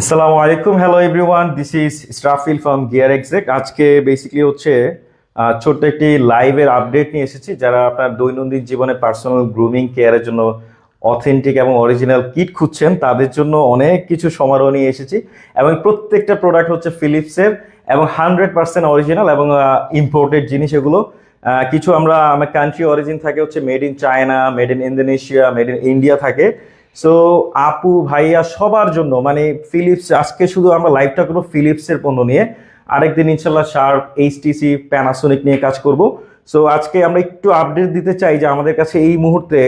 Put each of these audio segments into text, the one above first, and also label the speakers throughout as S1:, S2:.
S1: আসসালামু আলাইকুম hello everyone this is স্টাফিল ফ্রম গিয়ার এক্সেক্ট আজকে বেসিক্যালি হচ্ছে ছোট্ট একটি লাইভের আপডেট নিয়ে এসেছি, যারা আপনার দৈনন্দিন জীবনে পার্সোনাল গ্রুমিং কেয়ারের জন্য অথেন্টিক এবং অরিজিনাল কিট খুঁজছেন, তাদের জন্য অনেক কিছু সমারোহ নিয়ে এসেছি, এবং প্রত্যেকটা প্রোডাক্ট হচ্ছে ফিলিপসের এবং হান্ড্রেড পার্সেন্ট অরিজিনাল এবং ইম্পোর্টেড জিনিস এগুলো। কিছু আমরা, আমার কান্ট্রি অরিজিন থাকে হচ্ছে made in China made in Indonesia made in India থাকে। সো আপু, ভাইয়া সবার জন্য মানে ফিলিপস আজকে শুধু আমরা লাইভটা করব ফিলিপসের পণ্য নিয়ে। আরেকদিন ইনশাল্লাহ শার্প এইচটিসি প্যানাসোনিক নিয়ে কাজ করব। সো আজকে আমরা একটু আপডেট দিতে চাই যে আমাদের কাছে এই মুহূর্তে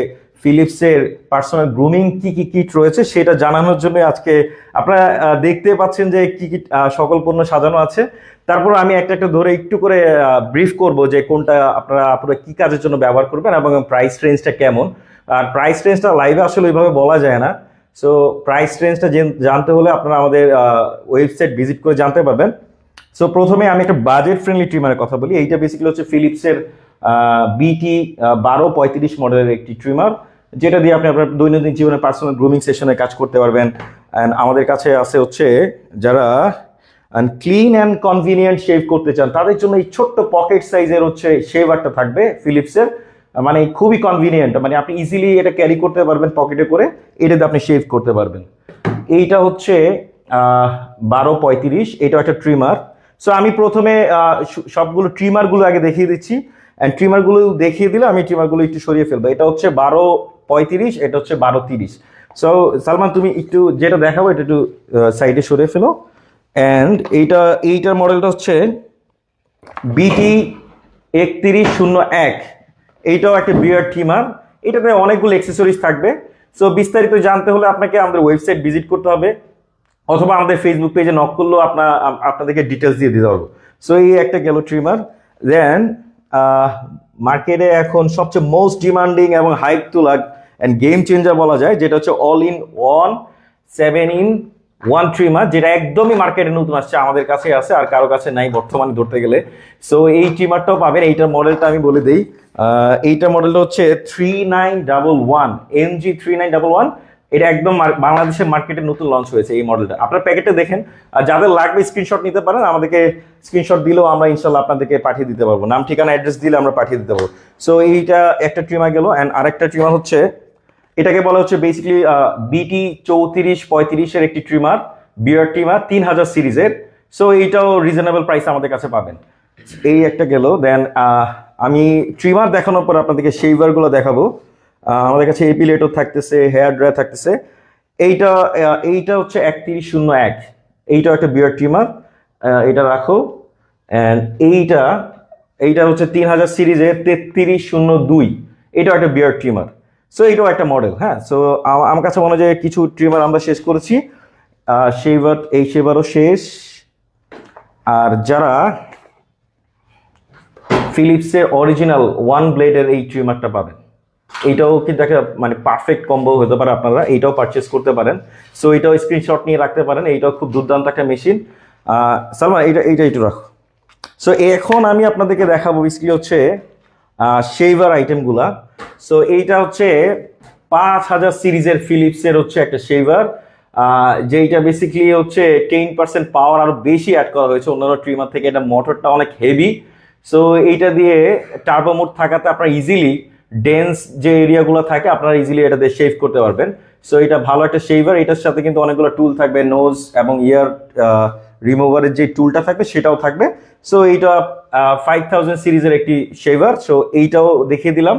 S1: ফিলিপসের পার্সোনাল গ্রুমিং কি কি কিট রয়েছে সেটা জানানোর জন্য আজকে আপনারা দেখতে পাচ্ছেন যে কি কি সকল পণ্য সাজানো আছে। তারপর আমি একটা একটা ধরে একটু করে ব্রিফ করব যে কোনটা আপনারা আপনারা কি কাজের জন্য ব্যবহার করবেন এবং প্রাইস রেঞ্জটা কেমন। আর প্রাইস রেঞ্জটা লাইভে আসলে ওইভাবে বলা যায় না। সো প্রাইস রেঞ্জটা জানতে হলে আপনারা আমাদের ওয়েবসাইট ভিজিট করে জানতে পারবেন। সো প্রথমে আমি একটা বাজেট ফ্রেন্ডলি ট্রিমারের কথা বলি। এইটা বেসিক্যালি হচ্ছে ফিলিপসের বিটি বারো পঁয়ত্রিশ মডেলের একটি ট্রিমার যেটা দিয়ে আপনি আপনার দৈনন্দিন জীবনে পার্সোনাল গ্রুমিং সেশনে কাজ করতে পারবেন। অ্যান্ড আমাদের কাছে আছে হচ্ছে যারা and clean and convenient shave করতে চান, তাদের জন্য এই ছোট্ট পকেট সাইজের হচ্ছে শেভারটা থাকবে ফিলিপসের মানে খুবই কনভিনিয়েন্ট মানে আপনি ইজিলি এটা ক্যারি করতে পারবেন পকেটে করে, এটাতে আপনি শেভ করতে পারবেন। এইটা হচ্ছে বারো পঁয়ত্রিশ এটা একটা ট্রিমার সো আমি প্রথমে সবগুলো ট্রিমারগুলো আগে দেখিয়ে দিচ্ছি। অ্যান্ড ট্রিমারগুলো দেখিয়ে দিলে আমি ট্রিমারগুলো একটু সরিয়ে ফেলব। এটা হচ্ছে বারো পঁয়ত্রিশ, এটা হচ্ছে বারো তিরিশ। সো সালমান, তুমি একটু যেটা দেখাবো, এটা একটু সাইডে সরিয়ে ফেলো। অ্যান্ড এইটা, এইটার মডেলটা হচ্ছে বিটি একত্রিশ শূন্য এক। এইটাও একটা বিয়ার ট্রিমার এটাতে অনেকগুলো অ্যাক্সেসরিজ থাকবে। সো বিস্তারিত জানতে হলে আপনাকে আমাদের ওয়েবসাইট ভিজিট করতে হবে। অথবা আমাদের ফেসবুক পেজে নক করলেও আপনার আপনাদেরকে ডিটেলস দিয়ে দিতে পারব সো এই একটা গেল ট্রিমার দেন মার্কেটে এখন সবচেয়ে মোস্ট ডিমান্ডিং এবং হাইপ তোলা অ্যান্ড গেম চেঞ্জার বলা যায়, যেটা হচ্ছে all in one seven in one trimmer যেটা একদমই মার্কেটে নতুন আসছে আমাদের কাছে আছে আর কারও কাছে নাই বর্তমানে ধরতে গেলে। সো এই ট্রিমারটাও পাবেন এইটার মডেলটা আমি বলে দিই। আহ, এইটার মডেলটা হচ্ছে three nine double one M G three nine double one এটা একদম বাংলাদেশের মার্কেটে নতুন লঞ্চ হয়েছে এই মডেলটা আপনার প্যাকেটে দেখেন আর যাদের লাগবে স্ক্রিনশট নিতে পারেন আমাদেরকে স্ক্রিনশট দিলেও আমরা ইনশাল্লাহ আপনাদেরকে পাঠিয়ে দিতে পারব। নাম ঠিকানা অ্যাড্রেস দিলে আমরা পাঠিয়ে দিতে পারব। সো এইটা একটা ট্রিমার গেল অ্যান্ড আরেকটা ট্রিমার হচ্ছে এটাকে বলা হচ্ছে বেসিক্যালি বিটি চৌত্রিশ পঁয়ত্রিশের একটি ট্রিমার বিয়ার ট্রিমার তিন হাজার সিরিজের। সো এইটাও রিজনেবল প্রাইস আমাদের কাছে পাবেন। এই একটা গেল। দেন আমি ট্রিমার দেখানোর পর আপনাদেরকে শেভারগুলো দেখাবো। আমাদের কাছে এপিলেটর থাকতেছে হেয়ার ড্রায়ার থাকতেছে। এইটা এইটা হচ্ছে একত্রিশ শূন্য এক। এইটাও একটা বিয়ার ট্রিমার এটা রাখো। অ্যান্ড এইটা এইটা হচ্ছে তিন হাজার সিরিজের তেত্রিশ শূন্য দুই। এটাও একটা বিয়ার ট্রিমার সো এইটাও একটা মডেল হ্যাঁ? সো আমার কাছে মনে হয় যে কিছু ট্রিমার আমরা শেষ করেছি। শেভার এই শেভারও শেষ। আর যারা ফিলিপসের অরিজিনাল ওয়ান ব্লেডের এই ট্রিমারটা পাবেন। এইটাও কিন্তু একটা মানে পারফেক্ট কম্বো হতে পারে আপনারা। এইটাও পারচেস করতে পারেন। সো এইটাও স্ক্রিনশট নিয়ে রাখতে পারেন। এইটাও খুব দুর্দান্ত একটা মেশিন সালমান, এইটা এইটা একটু রাখো। সো এখন আমি আপনাদেরকে দেখাবো বেসিক্যালি হচ্ছে শেভার আইটেমগুলা সো এইটা হচ্ছে পাঁচ হাজার সিরিজের ফিলিপসের হচ্ছে একটা শেভার যেইটা বেসিক্যালি হচ্ছে টেন পার্সেন্ট পাওয়ার আরও বেশি অ্যাড করা হয়েছে। অন্যান্য ট্রিমার থেকে এটা মোটরটা অনেক হেভি সো এইটা দিয়ে টার্বো মোড থাকাতে আপনারা ইজিলি ডেন্স যে এরিয়াগুলো থাকে, আপনারা ইজিলি এটা দিয়ে শেভ করতে পারবেন। সো এটা ভালো একটা শেভার এটার সাথে কিন্তু অনেকগুলো টুল থাকবে নোজ এবং ইয়ার রিমুভারের যে টুলটা থাকবে, সেটাও থাকবে। সো এইটা ফাইভ থাউজেন্ড সিরিজের একটি শেভার সো এইটাও দেখিয়ে দিলাম।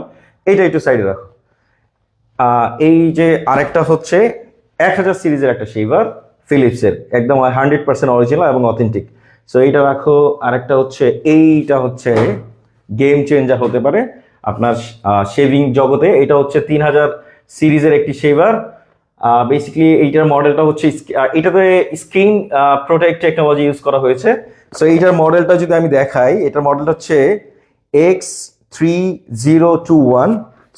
S1: এইটা একটু সাইডে রাখো। এই যে আরেকটা হচ্ছে এক হাজার সিরিজের একটা শেভার ফিলিপসের একদম হান্ড্রেড পার্সেন্ট অরিজিনাল এবং অথেন্টিক সো এইটা রাখো। আরেকটা হচ্ছে, এইটা হচ্ছে গেম চেঞ্জার হতে পারে আপনার শেভিং জগতে। এটা হচ্ছে তিন হাজার সিরিজের একটি শেভার বেসিক্যালি এইটার মডেলটা হচ্ছে এটাতে স্ক্রিন প্রোটেক্ট টেকনোলজি ইউজ করা হয়েছে। সো এইটার মডেলটা যদি আমি দেখাই, এটার মডেলটা হচ্ছে X three zero two one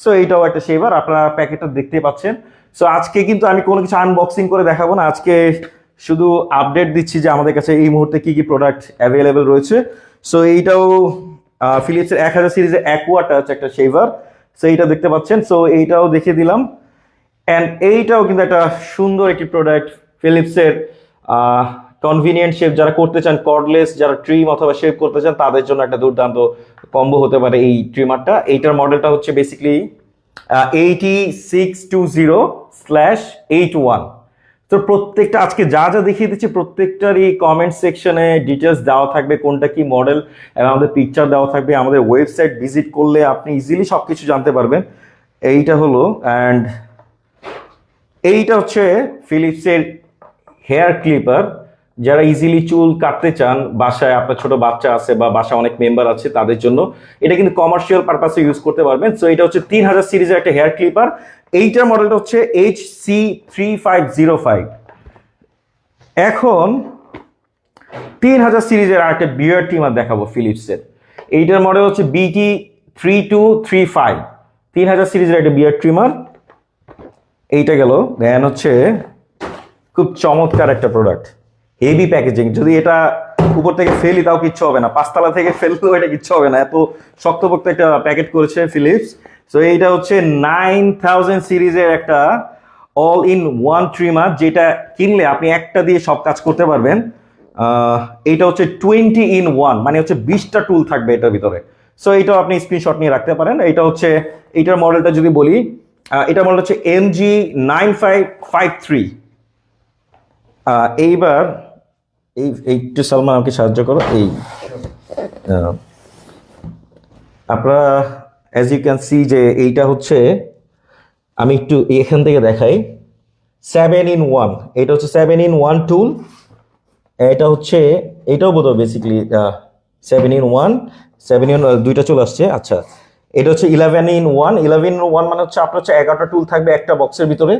S1: so এইটাও একটা শেভার আপনারা প্যাকেটটা দেখতে পাচ্ছেন। সো আজকে কিন্তু আমি কোনো কিছু আনবক্সিং করে দেখাবো না। আজকে শুধু আপডেট দিচ্ছি যে আমাদের কাছে এই মুহূর্তে কি কি প্রোডাক্ট অ্যাভেলেবেল রয়েছে। সো এইটাও ফিলিপসের এক হাজার সিরিজের অ্যাকোয়া টাচ একটা শেভার সো এইটা দেখতে পাচ্ছেন। সো এইটাও দেখিয়ে দিলাম। অ্যান্ড এইটাও কিন্তু একটা সুন্দর একটি প্রোডাক্ট ফিলিপসের কনভিনিয়েন্ট শেপ যারা করতে চান কর্ডলেস যারা ট্রিম অথবা শেপ করতে চান, তাদের জন্য একটা দুর্দান্ত কম্বো হতে পারে এই ট্রিমারটা এইটার মডেলটা হচ্ছে basically eighty six two zero slash eight one তো প্রত্যেকটা, আজকে যা যা দেখিয়ে দিচ্ছি, প্রত্যেকটারই কমেন্ট সেকশনে ডিটেলস দেওয়া থাকবে, কোনটা কি মডেল এবং আমাদের পিকচার দেওয়া থাকবে, আমাদের ওয়েবসাইট ভিজিট করলে আপনি ইজিলি সব কিছু জানতে পারবেন। এইটা হলো অ্যান্ড এইটা হচ্ছে ফিলিপসের হেয়ার ক্লিপার যারা ইজিলি চুল কাটতে চান, বাসায় আপনার ছোট বাচ্চা আছে বা বাসায় অনেক মেম্বার আছে, তাদের জন্য এটা কিন্তু কমার্শিয়াল পারপাসে ইউজ করতে পারবেন। সো এটা হচ্ছে তিন হাজার সিরিজের একটা হেয়ার ক্লিপার এইটার মডেলটা হচ্ছে H C three five zero five এখন তিন হাজার সিরিজের আর একটা বিয়ার টিমার দেখাবো ফিলিপসের এইটার মডেল হচ্ছে বিটি থ্রি টু থ্রি ফাইভ তিন হাজার সিরিজের একটা বিয়ার ট্রিমার এইটা গেল। দেন হচ্ছে খুব চমৎকার একটা প্রোডাক্ট হেভি প্যাকেজিং যদি এটা উপর থেকে ফেলি তাও কিচ্ছু হবে না, পাঁচতলা থেকে ফেললেও এটা কিচ্ছু হবে না। এত শক্তপোক্ত একটা প্যাকেট করেছে ফিলিপস সো এইটা হচ্ছে নাইন থাউজেন্ড সিরিজের একটা অল ইন ওয়ান ট্রিমার যেটা কিনলে আপনি একটা দিয়ে সব কাজ করতে পারবেন। এইটা হচ্ছে টোয়েন্টি ইন ওয়ান মানে হচ্ছে বিশটা টুল থাকবে এটার ভিতরে। সো এইটাও আপনি স্ক্রিনশট নিয়ে রাখতে পারেন। এটা হচ্ছে, এইটার মডেলটা যদি বলি এটার মডেল হচ্ছে M G nine five five three এইবার এই একটু সালমান আমাকে সাহায্য করো, এই আপনারা অ্যাজ ইউ ক্যান সি যে এইটা হচ্ছে, আমি একটু এখান থেকে দেখাই সেভেন ইন ওয়ান এটা হচ্ছে সেভেন ইন ওয়ান টুল এটা হচ্ছে, এটাও বোধহয় basically seven in one seven in দুইটা চলে আসছে আচ্ছা এটা হচ্ছে eleven in one eleven one মানে হচ্ছে আপনার হচ্ছে এগারোটা টুল থাকবে একটা বক্সের ভিতরে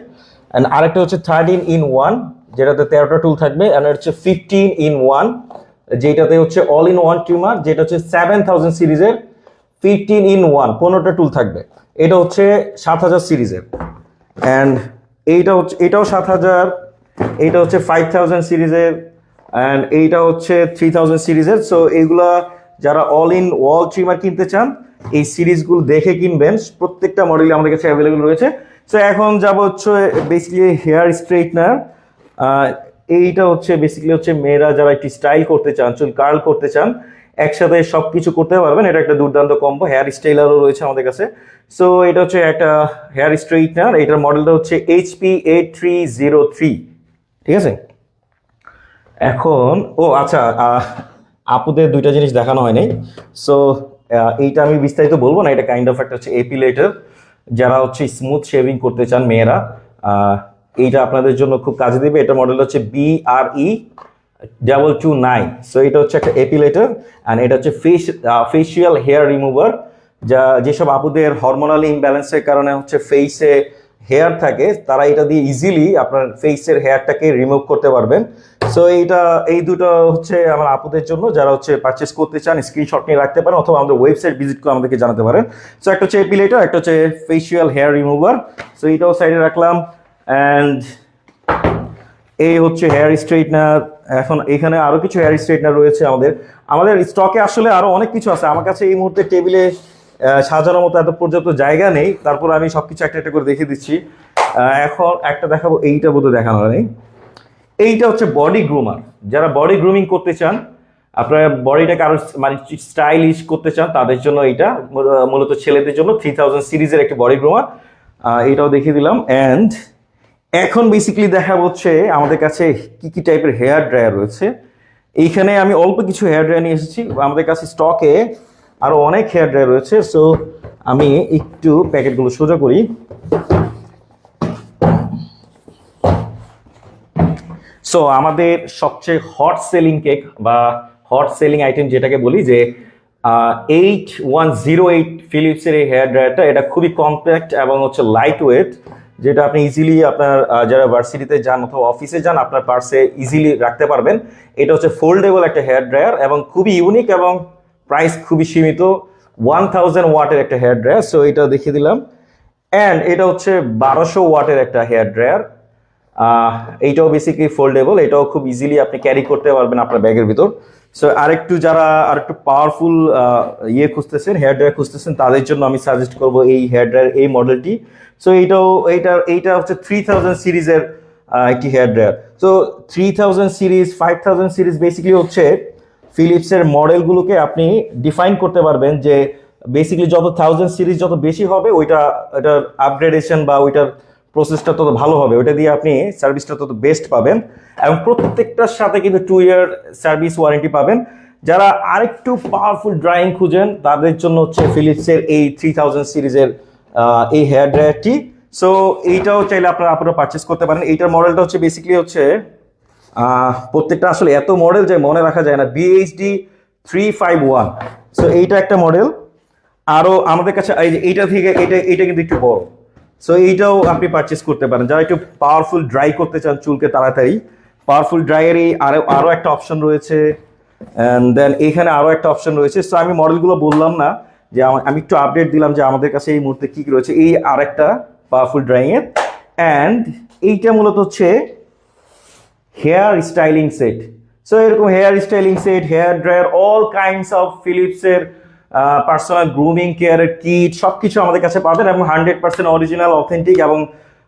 S1: অ্যান্ড আরেকটা হচ্ছে থার্টিন ইন ওয়ান যেটাতে তেরোটা টুল থাকবে অ্যান্ড হচ্ছে ফিফটিন ইন ওয়ান যেটাতে হচ্ছে অল ইন ওয়ান টিউমার যেটা হচ্ছে সেভেন থাউজেন্ড সিরিজের ফিফটিন ইন ওয়ান পনেরোটা টুল থাকবে। এটা হচ্ছে সাত হাজার সিরিজের অ্যান্ড এইটা হচ্ছে, এটাও সাত হাজার, এইটা হচ্ছে ফাইভ থাউজেন্ড সিরিজের অ্যান্ড এইটা হচ্ছে থ্রি থাউজেন্ড সিরিজের সো এইগুলা যারা অল ইন ওয়াল ট্রিমার কিনতে চান, এই সিরিজগুলো দেখে কিনবেন। প্রত্যেকটা মডেলই আমাদের কাছে অ্যাভেলেবেল রয়েছে। সো এখন যাব হচ্ছে বেসিক্যালি হেয়ার স্ট্রেটনার এইটা হচ্ছে বেসিক্যালি হচ্ছে মেয়েরা যারা একটু স্টাইল করতে চান, চুল কার্ল করতে চান, একসাথে সব কিছু করতে পারবেন। এটা একটা দুর্দান্ত কম্বো হেয়ার স্টাইলারও রয়েছে আমাদের কাছে। সো এটা হচ্ছে একটা হেয়ার স্ট্রেটনার এটার মডেলটা হচ্ছে HP eight three zero three ঠিক আছে? এখন, ও আচ্ছা আপুদের দুইটা জিনিস দেখানো হয়নি। সো এইটা আমি বিস্তারিত বলব না, এটা কাইন্ড অফ একটা হচ্ছে এপিলেটার যারা হচ্ছে স্মুথ শেভিং করতে চান, মেয়েরা এইটা আপনাদের জন্য খুব কাজে দেবে। এটা মডেল হচ্ছে B R E double two nine so এটা হচ্ছে একটা এপিলেটার অ্যান্ড এটা হচ্ছে ফেস ফেসিয়াল হেয়ার রিমুভার যা, যেসব আপুদের হরমোনাল ইমব্যালেন্সের কারণে হচ্ছে ফেসে হেয়ার থাকে, তারা এটা দিয়ে ইজিলি আপনার ফেসের হেয়ারটাকে রিমুভ করতে পারবেন। সো এইটা, এই দুটো হচ্ছে আমার আপুদের জন্য। যারা হচ্ছে পারচেস করতে চান স্ক্রিনশট নিয়ে রাখতে পারেন অথবা আমাদের ওয়েবসাইট ভিজিট করে আমাদেরকে জানাতে পারেন। সো একটা হচ্ছে এপিলেটার একটা হচ্ছে ফেসিয়াল হেয়ার রিমুভার সো এইটাও সাইডে রাখলাম। অ্যান্ড এই হচ্ছে হেয়ার স্ট্রেটনার এখন এখানে আরও কিছু হেয়ার স্ট্রেটনার রয়েছে আমাদের। আমাদের স্টকে আসলে আরও অনেক কিছু আছে। আমার কাছে এই মুহূর্তে টেবিলে সাজানোর মতো এত পর্যাপ্ত জায়গা নেই। তারপর আমি সবকিছু একটা একটা করে দেখিয়ে দিচ্ছি। এখন একটা দেখাবো, এইটা বোধহয় দেখানো হয়নি। এইটা হচ্ছে বডি গ্রুমার যারা বডি গ্রুমিং করতে চান, আপনারা বডিটাকে আরও মানে স্টাইলিশ করতে চান, তাদের জন্য এইটা মূলত ছেলেদের জন্য থ্রি থাউজেন্ড সিরিজের একটি বডি গ্রুমার এইটাও দেখিয়ে দিলাম। অ্যান্ড এখন বেসিক্যালি দেখা হচ্ছে আমাদের কাছে কি কি টাইপের হেয়ার ড্রায়ার রয়েছে। এইখানে আমি অল্প কিছু হেয়ার ড্রায়ার নিয়ে এসেছি। আমাদের কাছে স্টকে আরও অনেক হেয়ার ড্রায়ার রয়েছে। সো আমি একটু প্যাকেটগুলো সোজা করি। সো আমাদের সবচেয়ে হট সেলিং কেক বা হট সেলিং আইটেম যেটাকে বলি যে এইট ওয়ান জিরো এইট ফিলিপসের এই হেয়ার ড্রায়ারটা এটা খুবই কম্প্যাক্ট এবং হচ্ছে লাইট ওয়েট যেটা আপনি ইজিলি আপনার যারা ভার্সিটিতে যান অথবা অফিসে যান, আপনার পার্সে ইজিলি রাখতে পারবেন। এটা হচ্ছে ফোল্ডেবল একটা হেয়ার ড্রায়ার এবং খুবই ইউনিক এবং প্রাইস খুবই সীমিত ওয়ান থাউজেন্ড ওয়াটের একটা হেয়ার ড্রায়ার সো এটা দেখিয়ে দিলাম। অ্যান্ড এটা হচ্ছে বারোশো ওয়াটের একটা হেয়ার ড্রায়ার এইটাও বেসিক্যালি ফোল্ডেবল এটাও খুব ইজিলি আপনি ক্যারি করতে পারবেন আপনার ব্যাগের ভিতর। সো আরেকটু যারা আরেকটু পাওয়ারফুল ইয়ে খুঁজতেছেন হেয়ার ড্রায়ার খুঁজতেছেন, তাদের জন্য আমি সাজেস্ট করব এই হেয়ার ড্রায়ার এই মডেলটি সো এইটাও এইটা এইটা হচ্ছে থ্রি থাউজেন্ড সিরিজের একটি হেয়ার ড্রায়ার তো three thousand series five thousand series basically হচ্ছে ফিলিপসের মডেলগুলোকে আপনি ডিফাইন করতে পারবেন যে বেসিক্যালি যত থাউজেন্ড সিরিজ যত বেশি হবে, ওইটা ওইটার আপগ্রেডেশন বা ওইটার প্রসেসটা তত ভালো হবে। ওইটা দিয়ে আপনি সার্ভিসটা তত বেস্ট পাবেন এবং প্রত্যেকটার সাথে কিন্তু টু ইয়ার সার্ভিস ওয়ারেন্টি পাবেন। যারা আরেকটু পাওয়ারফুল ড্রাইং খুঁজেন, তাদের জন্য হচ্ছে ফিলিপসের এই থ্রি থাউজেন্ড সিরিজের এই হেয়ার ড্রায়ারটি সো এইটাও চাইলে আপনারা আপনারা পারচেস করতে পারেন। এইটার মডেলটা হচ্ছে বেসিক্যালি হচ্ছে প্রত্যেকটা আসলে এত মডেল যে মনে রাখা যায় না। BHD three five one so এইটা একটা মডেল আরও আমাদের কাছে এইটা থেকে এটা এটা কিন্তু একটু বড়। সো এইটাও আপনি পারচেস করতে পারেন। যারা একটু পাওয়ারফুল ড্রাই করতে চান চুলকে তাড়াতাড়ি পাওয়ারফুল ড্রাইয়ের এই আরও আরও একটা অপশন রয়েছে। অ্যান্ড দেন এখানে আরও একটা অপশন রয়েছে। সো আমি মডেলগুলো বললাম না যে আমা- একটু আপডেট দিলাম যে আমাদের কাছে এই মুহূর্তে কী কী রয়েছে। এই আরেকটা পাওয়ারফুল ড্রাইয়ের অ্যান্ড এইটা মূলত হচ্ছে হেয়ার স্টাইলিং সেট সো এরকম hair styling set hair dryer all kinds of ফিলিপসের personal grooming কেয়ারের কিট সব কিছু আমাদের কাছে পাবেন এবং হান্ড্রেড পার্সেন্ট অরিজিনাল অথেন্টিক এবং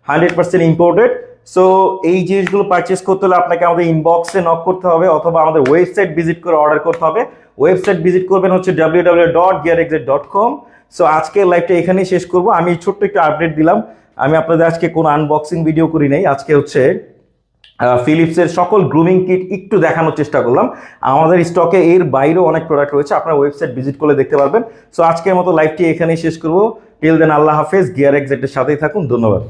S1: হান্ড্রেড পার্সেন্ট ইম্পোর্টেড সো এই জিনিসগুলো পারচেস করতে হলে আপনাকে আমাদের ইনবক্সে নক করতে হবে অথবা আমাদের ওয়েবসাইট ভিজিট করে অর্ডার করতে হবে। ওয়েবসাইট ভিজিট করবেন হচ্ছে W W dot gear dot com so আজকের লাইভটা এখানেই শেষ করব। আমি ছোট্ট একটু আপডেট দিলাম। আমি আপনাদের আজকে কোনো আনবক্সিং ভিডিও করি নাই। আজকে হচ্ছে ফিলিপসের সকল গ্রুমিং কিট একটু দেখানোর চেষ্টা করলাম। আমাদের স্টকে এর বাইরেও অনেক প্রোডাক্ট রয়েছে, আপনার ওয়েবসাইট ভিজিট করলে দেখতে পারবেন। সো আজকের মতো লাইভটি এখানেই শেষ করব। টিল দেন আল্লাহ হাফেজ গিয়ার এক্সেক্টের সাথেই থাকুন, ধন্যবাদ।